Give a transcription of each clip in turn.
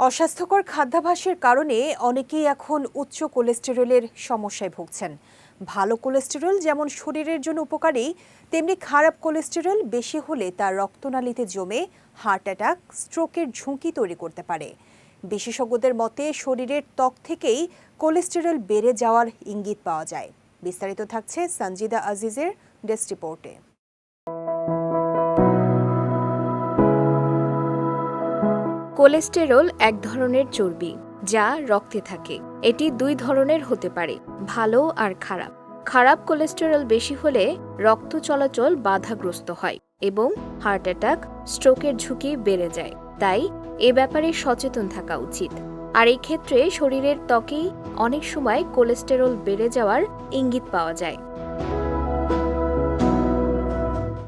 অস্বাস্থ্যকর খাদ্যাভাসের কারণে অনেকেই এখন উচ্চ কোলেস্টেরলের সমস্যায় ভুগছেন। ভালো কোলেস্টেরল যেমন শরীরের জন্য উপকারী, তেমনি খারাপ কোলেস্টেরল বেশি হলে তা রক্তনালীতে জমে হার্ট অ্যাটাক, স্ট্রোকের ঝুঁকি তৈরি করতে পারে। বিশেষজ্ঞদের মতে শরীরের ত্বক থেকেই কোলেস্টেরল বেড়ে যাওয়ার ইঙ্গিত পাওয়া যায়। বিস্তারিত থাকছে সঞ্জিদা আজিজের ডেস্ক রিপোর্টে। কোলেস্টেরল এক ধরনের চর্বি, যা রক্তে থাকে। এটি দুই ধরনের হতে পারে, ভালো আর খারাপ। খারাপ কোলেস্টেরল বেশি হলে রক্ত চলাচল বাধাগ্রস্ত হয় এবং হার্ট অ্যাটাক, স্ট্রোকের ঝুঁকি বেড়ে যায়। তাই এ ব্যাপারে সচেতন থাকা উচিত। আর এই ক্ষেত্রে শরীরের ত্বকেই অনেক সময় কোলেস্টেরল বেড়ে যাওয়ার ইঙ্গিত পাওয়া যায়।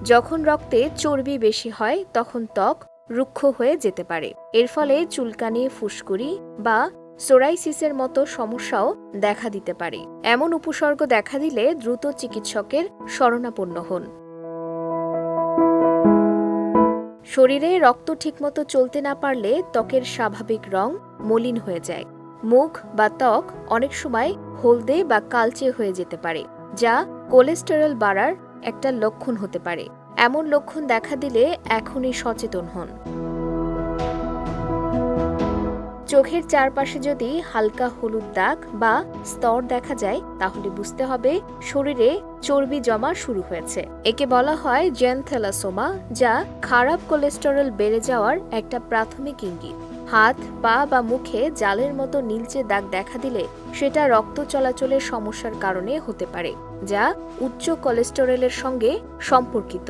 যখন রক্তে চর্বি বেশি হয়, তখন ত্বক রুক্ষ হয়ে যেতে পারে। এর ফলে চুলকানি, ফুসকুড়ি বা সোরাইসিসের মতো সমস্যাও দেখা দিতে পারে। এমন উপসর্গ দেখা দিলে দ্রুত চিকিৎসকের শরণাপন্ন হন। শরীরে রক্ত ঠিকমতো চলতে না পারলে ত্বকের স্বাভাবিক রং মলিন হয়ে যায়। মুখ বা ত্বক অনেক সময় হলদে বা কালচে হয়ে যেতে পারে, যা কোলেস্টেরল বাড়ার একটা লক্ষণ হতে পারে। এমন লক্ষণ দেখা দিলে এখনই সচেতন হন। চোখের চারপাশে যদি হালকা হলুদ দাগ বা স্তর দেখা যায়, তাহলে বুঝতে হবে শরীরে চর্বি জমা শুরু হয়েছে। একে বলা হয় জেনথেলাসোমা যা খারাপ কোলেস্টেরল বেড়ে যাওয়ার একটা প্রাথমিক ইঙ্গিত। হাত, পা বা মুখে জালের মতো নীলচে দাগ দেখা দিলে সেটা রক্ত চলাচলের সমস্যার কারণে হতে পারে, যা উচ্চ কোলেস্টেরলের সঙ্গে সম্পর্কিত।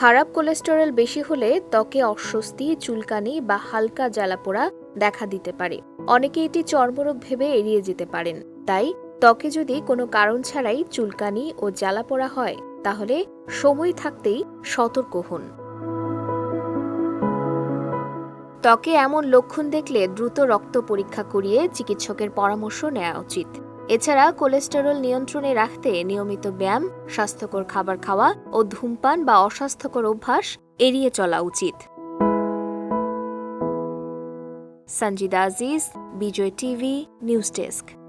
খারাপ কোলেস্টেরল বেশি হলে ত্বকে অস্বস্তি, চুলকানি বা হালকা জ্বালাপোড়া দেখা দিতে পারে। অনেকে এটি চর্মরোগ ভেবে এড়িয়ে যেতে পারেন। তাই ত্বকে যদি কোনো কারণ ছাড়াই চুলকানি ও জ্বালাপোড়া হয়, তাহলে সময় থাকতেই সতর্ক হন। ত্বকে এমন লক্ষণ দেখলে দ্রুত রক্ত পরীক্ষা করিয়ে চিকিৎসকের পরামর্শ নেওয়া উচিত। এছাড়া কোলেস্টেরল নিয়ন্ত্রণে রাখতে নিয়মিত ব্যায়াম, স্বাস্থ্যকর খাবার খাওয়া ও ধূমপান বা অস্বাস্থ্যকর অভ্যাস এড়িয়ে চলা উচিত। Sanjida Aziz, Bijoy TV, news desk.